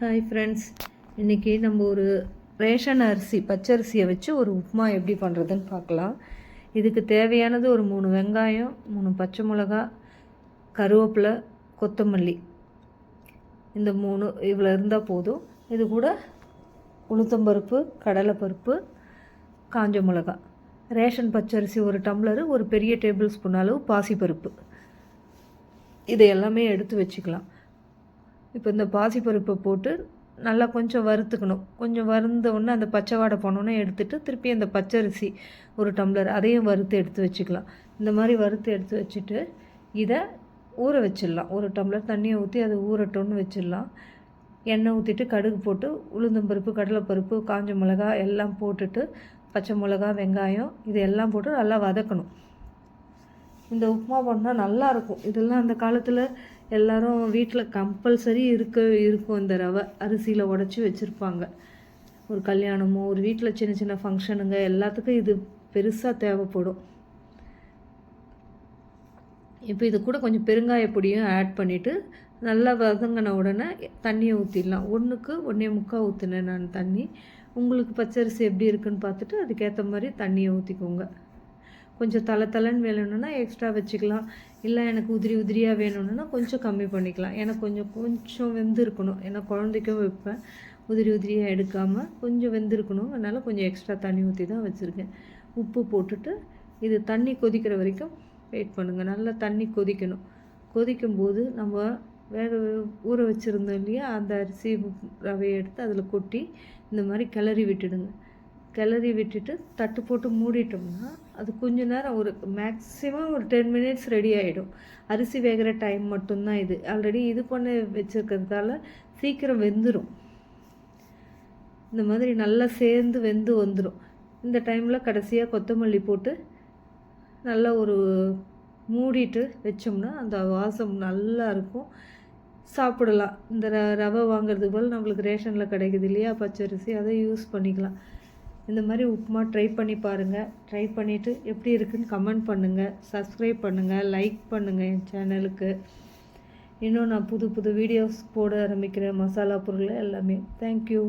Hi friends இன்றைக்கி நம்ம ஒரு ரேஷன் அரிசி பச்சரிசியை வச்சு ஒரு உப்புமா எப்படி பண்ணுறதுன்னு பார்க்கலாம். இதுக்கு தேவையானது ஒரு மூணு வெங்காயம் மூணு பச்சை மிளகா கருவேப்பிலை கொத்தமல்லி. இந்த மூணு இவ்வளோ இருந்தால் போதும். இது கூட உளுத்தம்பருப்பு கடலைப்பருப்பு காஞ்ச மிளகா. ரேஷன் பச்சரிசி ஒரு டம்ளரு ஒரு பெரிய டேபிள் ஸ்பூன் அளவு பாசிப்பருப்பு. இது எல்லாமே எடுத்து வச்சுக்கலாம். இப்போ இந்த பாசிப்பருப்பை போட்டு நல்லா கொஞ்சம் வறுத்துக்கணும். கொஞ்சம் வறுந்த உடனே அந்த பச்சை வாடை போனோன்னே எடுத்துட்டு திருப்பி அந்த பச்சரிசி ஒரு டம்ளர் அதையும் வறுத்து எடுத்து வச்சுக்கலாம். இந்த மாதிரி வறுத்து எடுத்து வச்சுட்டு இதை ஊற வச்சிடலாம். ஒரு டம்ளர் தண்ணியை ஊற்றி அதை ஊறட்டோன்னு வச்சிடலாம். எண்ணெய் ஊற்றிட்டு கடுகு போட்டு உளுந்தம்பருப்பு கடலைப்பருப்பு காஞ்ச மிளகா எல்லாம் போட்டுட்டு பச்சை மிளகா வெங்காயம் இது எல்லாம் போட்டு நல்லா வதக்கணும். இந்த உப்புமா பண்ணால் நல்லாயிருக்கும் இதெல்லாம் அந்த காலத்தில் எல்லோரும் வீட்டில் கம்பல்சரி இருக்க இருக்கும் இந்த ரவை. அரிசியில் உடச்சி வச்சுருப்பாங்க. ஒரு கல்யாணமோ ஒரு வீட்டில் சின்ன சின்ன ஃபங்க்ஷனுங்க எல்லாத்துக்கும் இது பெருசாக தேவைப்படும். இப்போ இது கூட கொஞ்சம் பெருங்காய பொடியும் ஆட் பண்ணிவிட்டு நல்லா வதங்கின உடனே தண்ணியை ஊற்றிடலாம் ஒன்றுக்கு ஒன்றே முக்கால் ஊற்றினேன் நான் தண்ணி. உங்களுக்கு பச்சரிசி எப்படி இருக்குன்னு பார்த்துட்டு அதுக்கேற்ற மாதிரி தண்ணியை ஊற்றிக்கோங்க கொஞ்சம் தலை தலைன்னு வேணும்னா எக்ஸ்ட்ரா வச்சுக்கலாம். இல்லை எனக்கு உதிரி உதிரியாக வேணும்னா கொஞ்சம் கம்மி பண்ணிக்கலாம். எனக்கு கொஞ்சம் கொஞ்சம் வெந்திருக்கணும். ஏன்னா குழந்தைக்கும் வைப்பேன். உதிரி உதிரியாக எடுக்காமல் கொஞ்சம் வெந்திருக்கணும். அதனால் கொஞ்சம் எக்ஸ்ட்ரா தண்ணி ஊற்றி தான் வச்சுருக்கேன். உப்பு போட்டுட்டு இது தண்ணி கொதிக்கிற வரைக்கும் வெயிட் பண்ணுங்கள் நல்லா தண்ணி கொதிக்கணும். கொதிக்கும் போது நம்ம வேக ஊற வச்சுருந்தோம் இல்லையா? அந்த அரிசி ரவையை எடுத்து அதில் கொட்டி இந்த மாதிரி கிளறி விட்டுடுங்க. கிளறி விட்டுட்டு தட்டு போட்டு மூடிட்டோம்னா அது கொஞ்ச நேரம் ஒரு மேக்ஸிமம் ஒரு டென் மினிட்ஸ் ரெடி ஆகிடும் அரிசி வேகிற டைம் மட்டும்தான் இது. ஆல்ரெடி இது பண்ணி வச்சுருக்கிறதால சீக்கிரம் வெந்துடும் இந்த மாதிரி நல்லா சேர்ந்து வெந்து வந்துடும் இந்த டைமில் கடைசியாக கொத்தமல்லி போட்டு நல்லா ஒரு மூடிட்டு வச்சோம்னா அந்த வாசம் நல்லா இருக்கும். சாப்பிடலாம். இந்த ர ரவை வாங்குறதுக்கு போல் நம்மளுக்கு ரேஷனில் கிடைக்குது இல்லையா? பச்சரிசி அதை யூஸ் பண்ணிக்கலாம். இந்த மாதிரி உப்புமா ட்ரை பண்ணி பாருங்கள் ட்ரை பண்ணிவிட்டு எப்படி இருக்குன்னு கமெண்ட் பண்ணுங்கள் சப்ஸ்கிரைப் பண்ணுங்கள் லைக் பண்ணுங்கள் என் சேனலுக்கு இன்னும் நான் புது புது வீடியோஸ் போட ஆரம்பிக்கிறேன். மசாலா பொருள் எல்லாமே. தேங்க்யூ